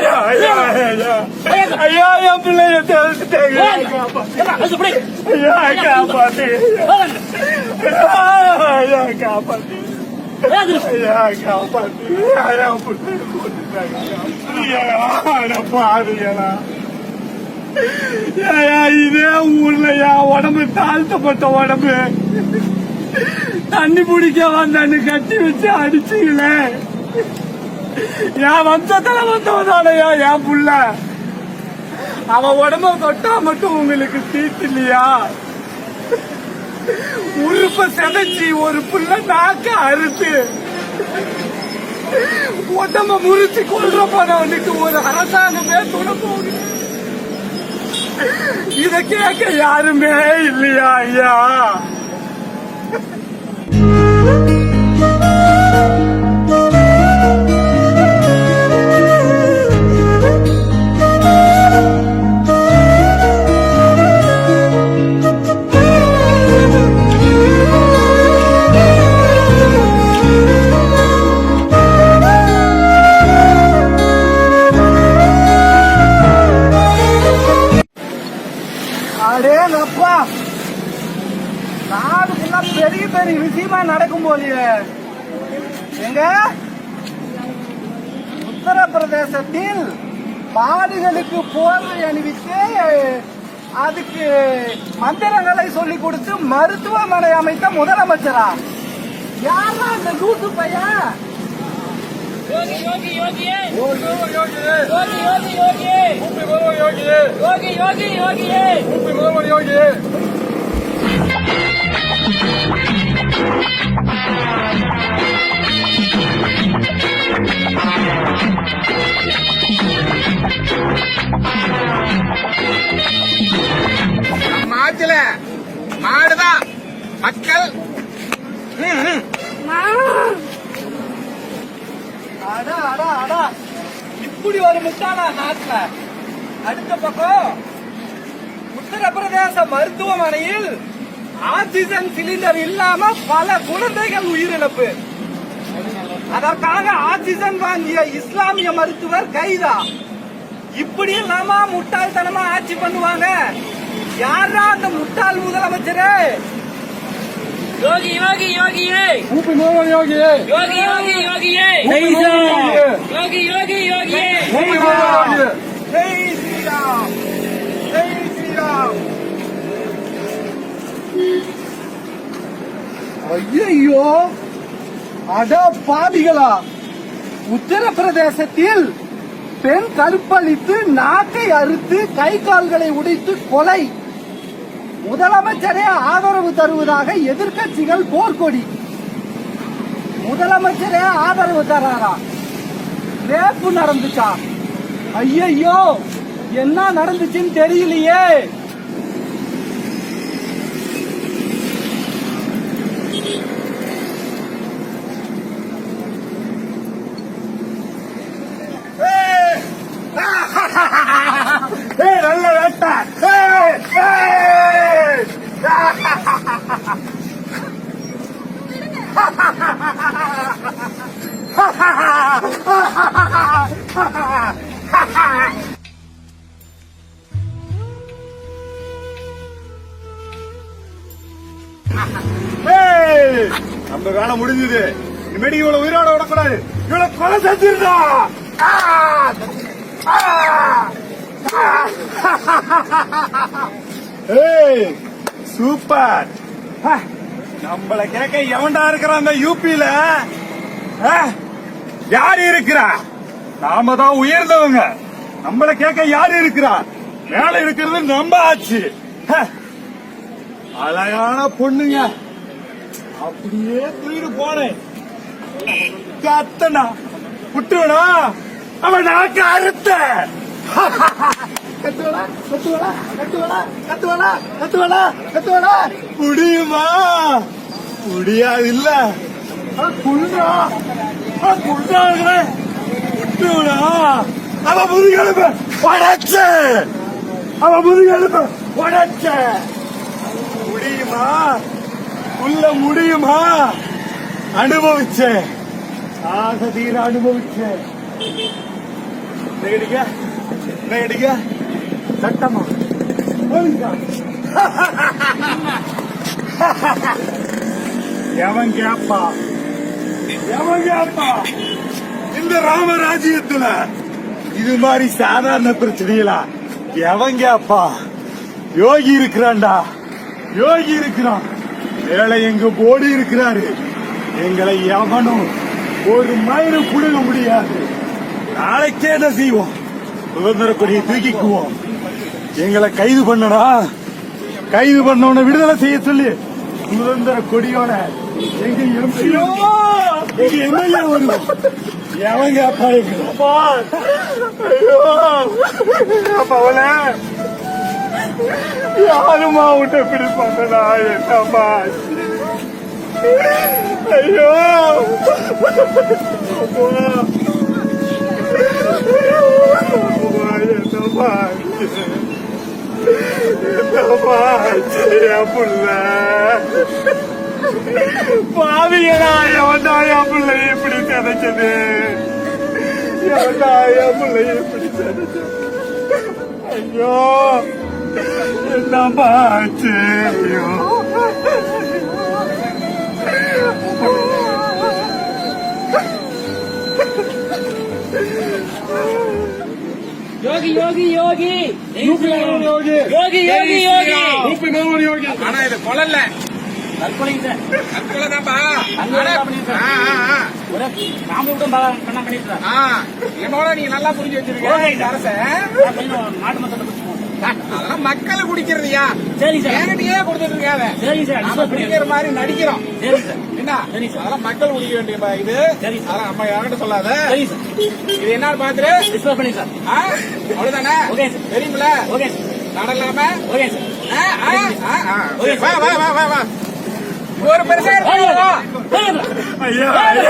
ஐயா, ஐயா, ஐயா. என் பிள்ளைய தெரிஞ்சுட்டேங்க. ஐயா, காப்பாத்து. ஐயா, காப்பாத்து. ஐயா, காப்பாத்து. ஐயா, என் பிள்ளைய கொன்னுட்டாங்க. ஐயா, அட இதே ஊர்ல உடம்பு தாழ்த்தப்பட்ட உடம்பு தண்ணி பிடிக்க வந்தான்னு கட்டி வச்சு அடிச்சீங்களே என் வம்சத்துல வந்தவனாலயா என் புள்ள. அவன் உடம்ப தொட்டா மட்டும் உங்களுக்கு தீட்டு இல்லையா? உறுப்ப செதைச்சி ஒரு புள்ள நாக்க அறுத்து உடம்ப முறிச்சு கொள்ற போனவனுக்கு ஒரு அரசாங்கமே துணை போகுது. இத கேட்க யாருமே இல்லையா ஐயா? பெரிய பெரிய விஷயமா நடக்கும் போலியே. எங்க? உத்தரப்பிரதேசத்தில் பாலிகளுக்கு போர்வை அணிவித்து அதுக்கு மந்திரங்களை சொல்லி கொடுத்து மருத்துவமனை அமைத்த முதலமைச்சரா? யாரா இந்த லூசு பையன்? யோகி யோகி யோகி. அடா அடா இப்படி ஒரு முட்டாளா நாட்டுல? அடுத்த பக்கம் உத்தரப்பிரதேச மருத்துவமனையில் ஆக்சிஜன் சிலிண்டர் இல்லாம பல குழந்தைகள் உயிரிழப்பு. அதற்காக ஆக்சிஜன் வாங்கிய இஸ்லாமிய மருத்துவர் கைதா. இப்படி இல்லாம முட்டாள்தனமா ஆட்சி பண்ணுவாங்க. யாரா அந்த முட்டாள் முதலமைச்சரு? யோகி யோகி யோகியே. ஊப்பி மூலம் யோகியே. யோகி யோகி யோகியே. ஜெய் ஸ்ரீராம். யோகி யோகி யோகியே. ஜெய் ஸ்ரீராம். ஜெய் ஸ்ரீராம். ஜெய் அட பாதிகளா உத்தரப்பிரதேசத்தில் பெண் கருப்பளித்து நாக்கை அறுத்து கை கால்களை உடைத்து கொலை. முதலமைச்சரே ஆதரவு தருவதாக எதிர்க்கட்சிகள் போர்க்கொடி. முதலமைச்சரே ஆதரவு தராரா? ரேப்பு நடந்துச்சா? ஐயையோ என்ன நடந்துச்சுன்னு தெரியலையே. நம்ம வேலை முடிஞ்சது. இனிமேட்டு இவ்வளவு உயிரோட விடக்கூடாது இவ்வளவு கொலை செஞ்சிருந்தா. ஏய் சூப்பர். நம்மள கேட்க எவன்டா இருக்கிறான் அந்த யூபியில? யார் இருக்கிறா? நாம தான் உயர்ந்தவங்க. நம்மள கேட்க யார் இருக்கிறா? மேல இருக்கிறது நம்ம ஆச்சு அழகான பொண்ணுங்க. அப்படியே தூக்கிட்டு போனேன் கத்தனா விட்டுவனா அவன் நாக்கு அறுத்த. கத்துவலா கத்துவலா கத்துவலா கத்துவலா கத்துவலா கத்துவலா முடியுமா? முடியாது இல்ல குண்டா குண்டாங்க விட்டுவனா அவன் முதுகெலும்பு உடைச்ச. அவன் முதுகெலும்பு உடைச்ச. முடியுமா? உள்ள முடியுமா? அனுபவிச்சேன். ஆக தீர அனுபவிச்சேன். நெகடிக்க நெகடிக்க சட்டமா. எவன் கேப்பா? எவன் கேப்பா? இந்த ராமராஜ்யத்துல. இது மாதிரி சாதாரண பிரச்சனைகளா? எவன் கேப்பா? யோகி இருக்கிறான்டா. யோகி இருக்கிறான். வேலை எங்க போடி இருக்கிறாரு. எங்களை எவனும் ஒரு மயிரும் புடுங்க முடியாது. நாளைக்கே என்ன செய்வோம்? சுதந்திர கொடியை தூக்கிக்குவோம். எங்களை கைது பண்ணனா கைது பண்ணவன விடுதலை செய்ய சொல்லி. சுதந்திர கொடியோட எங்க எம்பியோ எங்க எம்எல்ஏ வருவோம் எவங்க அப்பா எங்க அப்பா ஐயோ! யாருமா விட்டு இப்படி பண்ணனா என்னம்மா ஐயோ அப்பா. என்னம்மா என்னம்மா என் புள்ள? பாவியடா எவன்டா என் பிள்ளை இப்படி சிதைச்சது எவன்டா என் பிள்ளை இப்படி சிதைச்சது ஐயோ என்னம்மா ஐயோ யோகி யோகி யோகி. யோகி. யோகி யோகி யோகி. யோகி. ஆனா இது கொலல்ல. தற்கொலைங்க சார். தற்கொலை ஆ, ஆ. ஒரு நாம விட்டும் பண்ண பண்ணிட்டு ஆ, என்னோட நீங்க நல்லா புரிஞ்சு வச்சிருக்கீங்க இந்த அரச. நாட்டு மக்களை. அதெல்லாம் மக்கள் குடிக்கிறதுயா? சரிங்க சார். என்கிட்டயே கொடுத்துட்டு இருக்காத சார். நாம டிஸ்கஸ் குடிக்கிற மாதிரி நடிக்கிறோம். சரிங்க சார். என்ன? சரி சார். அதெல்லாம் மக்கள் குடிக்க வேண்டிய இது? சரி. சார். நம்ம யார்கிட்ட சொல்லாத? சரிங்க சார். இது என்ன பாத்துரு. டிஸ்கஸ் பண்ணி சார். ஆ, அவ்வளவுதானே? Okay sir. தெரியுமில okay sir. நடலாம? Okay sir. Okay வா வா வா வா வா. ஒரு பெருசா சரிங்க வா சார். சரிங்க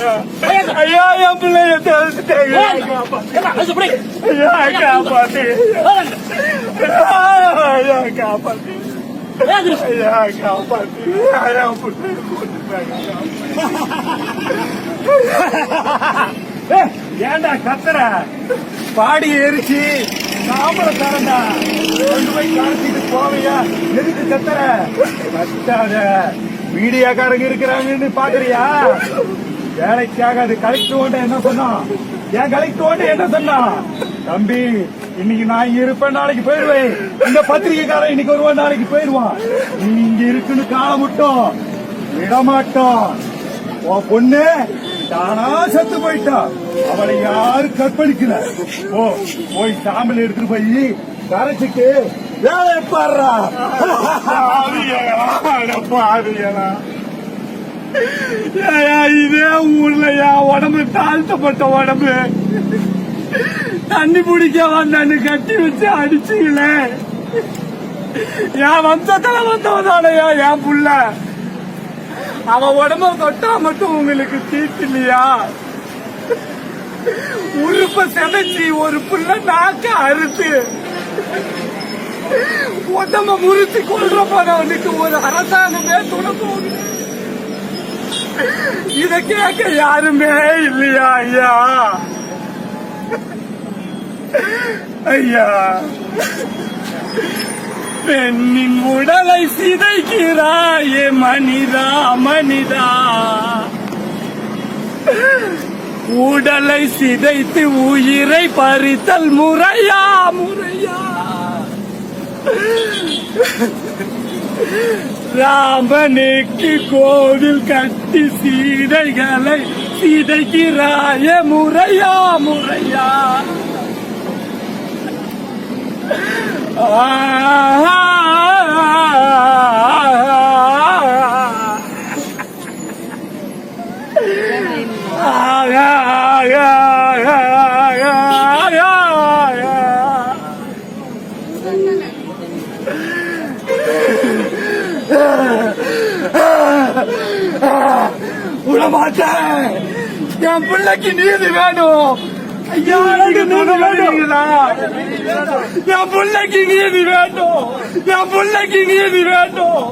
சார். ஐயா என் பிள்ளைய தெரிஞ்சுட்டேங்க. ஐயா காப்பாத்து. ஐயா காப்பாத்து ஐயா காப்பாத்து ஐயா பிள்ளைய ஏன்டா கத்துற பாடி எரிச்சு சாம்பல தரண்டா கொண்டு போய் காய்ச்சிட்டு போவையா? எதுக்கு கத்துற? கத்தாத மீடியாக்காரங்க இருக்கிறாங்கன்னு பாக்குறியா? வேலைக்காக அது கலெக்டர் ஓட்ட என்ன சொன்னான்? என் கலெக்டர் ஓட்ட என்ன சொன்னான்? தம்பி இன்னைக்கு நான் இங்க இருப்பேன் நாளைக்கு போயிடுவேன். இந்த பத்திரிகைக்காரன் இன்னைக்கு வருவான் நாளைக்கு போயிடுவான். நீ இங்க இருக்குன்னு காலம் விட்டோம் விடமாட்டோம். உன் பொண்ணு தானா செத்து போயிட்டா அவளை யாரும் கற்பழிக்கல. ஓ போய் சாம்பல் எடுத்துட்டு போய் கரைச்சிட்டு வேலை பாடுறா. பாருங்களா இதே ஊர்லயா? உடம்பு தாழ்த்தப்பட்ட உடம்பு. தண்ணி பிடிக்க வந்தான்னு கட்டி வச்சு அடிச்சுங்களே என் வம்சத்துல வந்தவனாலயா என் புள்ள? அவன் உடம்ப தொட்டா மட்டும் உங்களுக்கு தீட்டு இல்லையா? உறுப்ப செதைச்சி ஒரு புள்ள நாக்க அறுத்து உடம்ப முறிச்சு கொள்ற போனவனுக்கு ஒரு அரசாங்கமே துணை போகுது. இத கேட்க யாருமே இல்லையா ஐயா? ஐயா. பெண்ணின் உடலை சிதைக்கிறாயே மனிதா மனிதா. உடலை சிதைத்து உயிரை பறித்தல் முறையா முறையா. ராமனுக்கு கோவில் கட்டி சீடைகளை சிதைக்கிறாய முறையா முறையா. விடமாட்டேன் என் பிள்ளைக்கு நீதி வேணும். என் பிள்ளைக்கு நீதி வேண்டும் என் பிள்ளைக்கு நீதி வேண்டும்